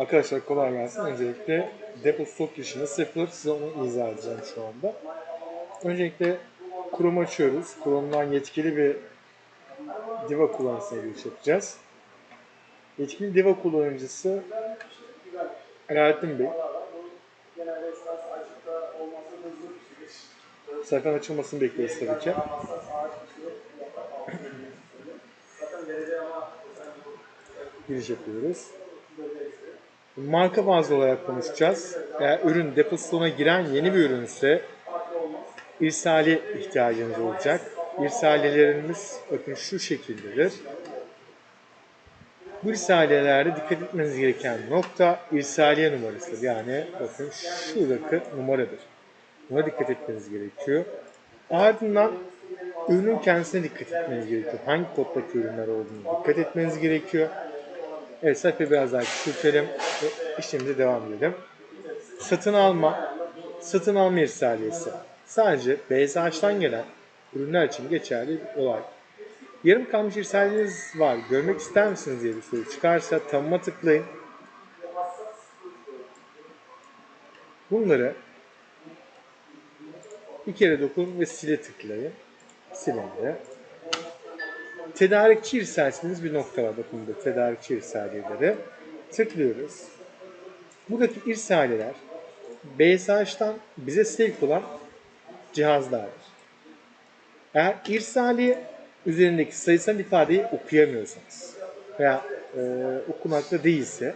Arkadaşlar kolay gelsin. Öncelikle depo stok girişinde sıfır. Size onu izah edeceğim şu anda. Öncelikle Chrome açıyoruz. Chrome'dan yetkili bir Diva kullanıcısına giriş yapacağız. Yetkili Diva kullanıcısı Alaaddin Bey. Sayfanın açılmasını bekliyoruz tabii ki. Giriş yapıyoruz. Marka bazlı olarak konuşacağız. Eğer ürün depozitona giren yeni bir ürünse irsali ihtiyacınız olacak. İrsaliyelerimiz bakın şu şekildedir. Bu irsaliyelerde dikkat etmeniz gereken nokta irsaliye numarasıdır. Yani bakın şuradaki numaradır. Buna dikkat etmeniz gerekiyor. Ardından ürünün kendisine dikkat etmeniz gerekiyor. Hangi koddaki ürünler olduğunu dikkat etmeniz gerekiyor. Evet sayfayı biraz daha küçültelim ve işimize devam edelim. Satın alma, satın alma irsaliyesi. Sadece BSH'tan gelen ürünler için geçerli bir olay. Yarım kalmış irsaliyeniz var, görmek ister misiniz diye bir soru çıkarsa tanıma tıklayın. Bunları bir kere dokun ve sile tıklayın. Silindi. Tedarikçi irsalisiniz bir nokta var. Bakın burada tedarikçi irsaliyeleri. Tıklıyoruz. Buradaki irsaliyeler BSH'tan bize sevk olan cihazlardır. Eğer irsaliye üzerindeki sayısal ifadeyi okuyamıyorsanız veya e, okumakta değilse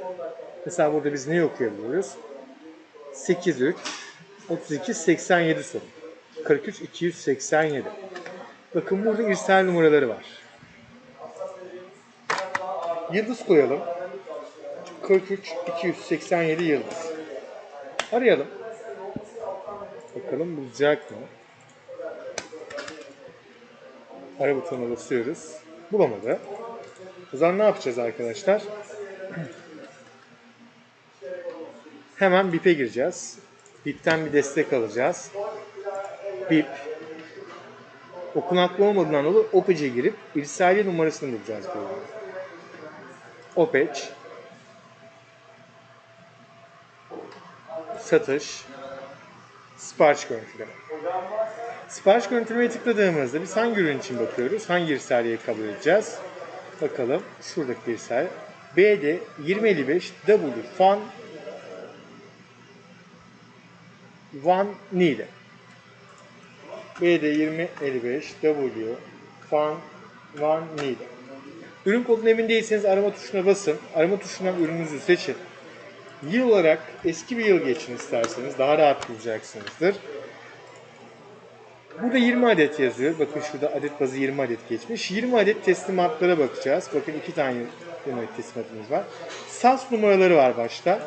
mesela burada biz neyi okuyabiliyoruz? 83 32 87 sorun. 43 287. Bakın burada irsal numaraları var. Yıldız koyalım. 43 287 yıldız. Arayalım. Bakalım bulacak mı? Ara butonuna basıyoruz. Bulamadı. O zaman ne yapacağız arkadaşlar? Hemen BIP'e gireceğiz. BIP'ten bir destek alacağız. BIP okunaklı olmadığından dolayı OPEC'e girip irsaliye numarasını bulacağız böyle. OPEC satış sipariş görüntüleme. Sipariş görüntülemeye tıkladığımızda biz hangi ürün için bakıyoruz? Hangi irsaliyeyi kabul edeceğiz? Bakalım şuradaki irsal. BD 2055 W fan Van Nile. BD 2055 W fan Van Nile. Ürün koduna emin değilseniz arama tuşuna basın. Arama tuşundan ürününüzü seçin. Yıl olarak eski bir yıl geçin isterseniz daha rahat bulacaksınızdır. Burada 20 adet yazıyor. Bakın şurada adet bazı 20 adet geçmiş. 20 adet teslimatlara bakacağız. Bakın iki tane 20 adet teslimatımız var. SAS numaraları var başta.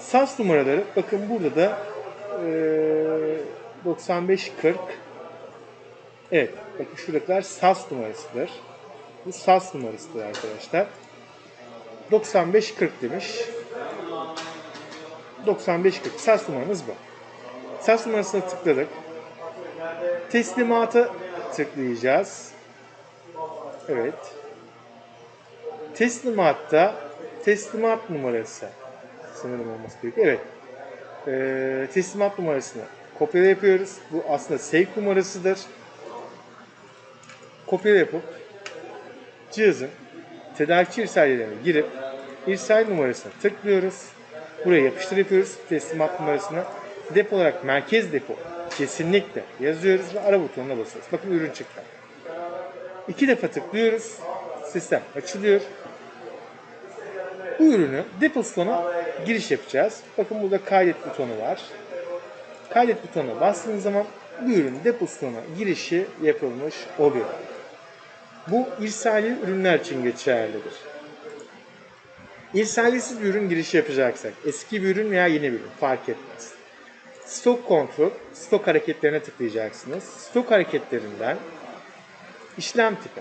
SAS numaraları bakın burada da eee 9540 Evet. Bakın şuradakiler SAS numarasıdır. Bu SAS numarasıdır arkadaşlar. 9540 demiş. 9540 SAS numaramız bu. SAS numarasına tıkladık. Teslimata tıklayacağız. Evet. Teslimatta teslimat numarası sanırım olması gerekiyor. Evet. Ee, teslimat numarasını kopyala yapıyoruz. Bu aslında sevk numarasıdır. Kopyala yapıp cihazın tedarikçi irsaliyelerine girip irsal numarasına tıklıyoruz. Buraya yapıştır yapıyoruz teslimat numarasını. Depo olarak merkez depo kesinlikle yazıyoruz ve ara butonuna basıyoruz. Bakın ürün çıktı. İki defa tıklıyoruz. Sistem açılıyor. Bu ürünü depozitona giriş yapacağız. Bakın burada kaydet butonu var. Kaydet butonuna bastığınız zaman bu ürün depozitona girişi yapılmış oluyor. Bu irsali ürünler için geçerlidir. İrsalisiz bir ürün girişi yapacaksak, eski bir ürün veya yeni bir ürün fark etmez. Stok kontrol, stok hareketlerine tıklayacaksınız. Stok hareketlerinden işlem tipi.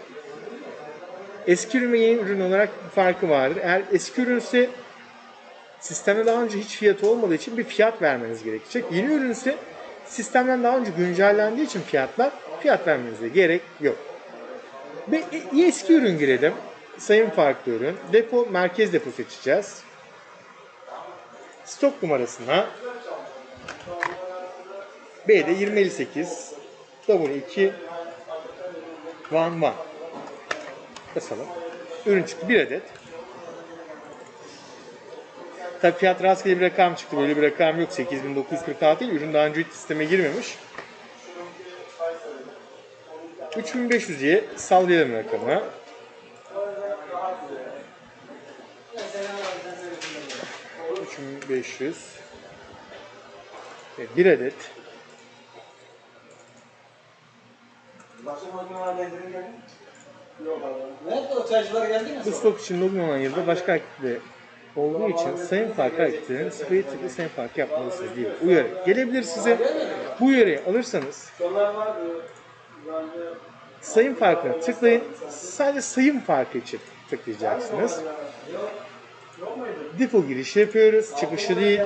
Eski ürün ve yeni ürün olarak bir farkı vardır. Eğer eski ürünse sistemde daha önce hiç fiyatı olmadığı için bir fiyat vermeniz gerekecek. Yeni ürünse sistemden daha önce güncellendiği için fiyatlar fiyat vermenize gerek yok. Ve eski ürün girelim. Sayım farklı ürün. Depo merkez depo seçeceğiz. Stok numarasına B'de 2058 W2 Van Van basalım. Ürün çıktı bir adet. Tabi fiyat rastgele bir rakam çıktı. Böyle bir rakam yok. 8946 değil. Ürün daha önce hiç sisteme girmemiş. 3500 diye sallayalım rakamı. ...3500... Ve bir adet? Bu stok için bugün olan yılda başka hareketli olduğu için sayın farkı hareketlerin sprey tıklı sayın farkı yapmalısınız diye uyarı gelebilir size. Bu uyarıyı alırsanız Sayın farkına tıklayın. Sadece sayım farkı için tıklayacaksınız. Depo girişi yapıyoruz. Çıkışı değil.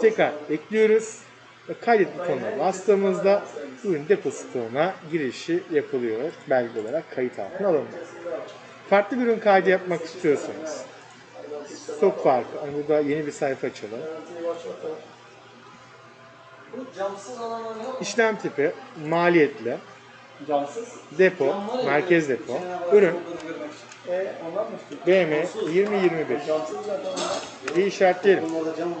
Tekrar ekliyoruz. Ve kaydet butonuna bastığımızda ürün depo stoğuna girişi yapılıyor. Belge olarak kayıt altına alınıyor. Farklı bir ürün kaydı yapmak istiyorsanız stok farkı. Hani burada yeni bir sayfa açalım. Bu camsız olanlar yok. İşlem tipi maliyetli, Camsız. depo, merkez depo, ürün E onlar mı? BM 2021 Camsız zaten onlar. diye işaretleyelim. Bunlarda cam var.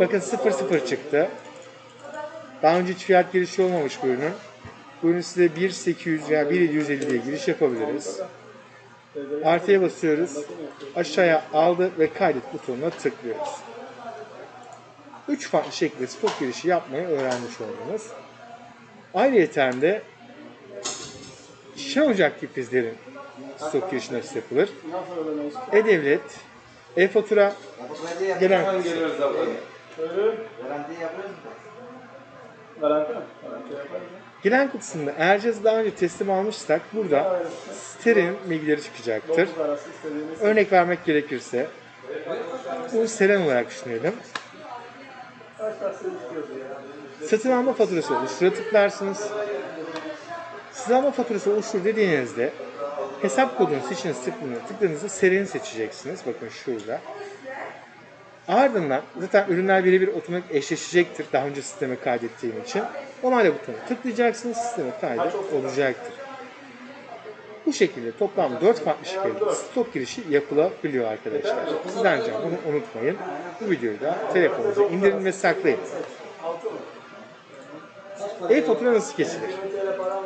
Bakın 00 çıktı. Daha önce hiç fiyat girişi olmamış bu ürünün. Bu ürün size 1800 veya 1750 diye giriş yapabiliriz. Artıya basıyoruz. Aşağıya aldı ve kaydet butonuna tıklıyoruz. 3 farklı şekilde stok girişi yapmayı öğrenmiş oldunuz. Ayrıca de şen ocak tipizlerin stok girişi nasıl yapılır? E-Devlet, e-fatura, gelen. Garanti yapıyoruz mu? Garanti mi? Garanti yaparız. ya. Gelen kutusunda eğer cihazı daha önce teslim almışsak burada sterinin bilgileri çıkacaktır. Örnek vermek gerekirse bunu seren olarak düşünelim. Satın alma faturası oluştura tıklarsınız. Satın alma faturası oluştur dediğinizde hesap kodunu seçiniz tıkladığınızda, tıkladığınızda serini seçeceksiniz. Bakın şurada. Ardından zaten ürünler birebir otomatik eşleşecektir daha önce sisteme kaydettiğim için. Onayla butonuna tıklayacaksınız sisteme kaydet olacaktır. Bu şekilde toplam 4 farklı şekilde stok girişi yapılabiliyor arkadaşlar. Sizden ricam bunu unutmayın. Bu videoyu da telefonunuza indirin ve saklayın. E-fatura nasıl kesilir?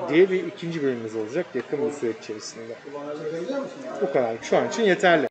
diye bir ikinci bölümümüz olacak yakın bir süre içerisinde. Bu kadar. Şu an için yeterli.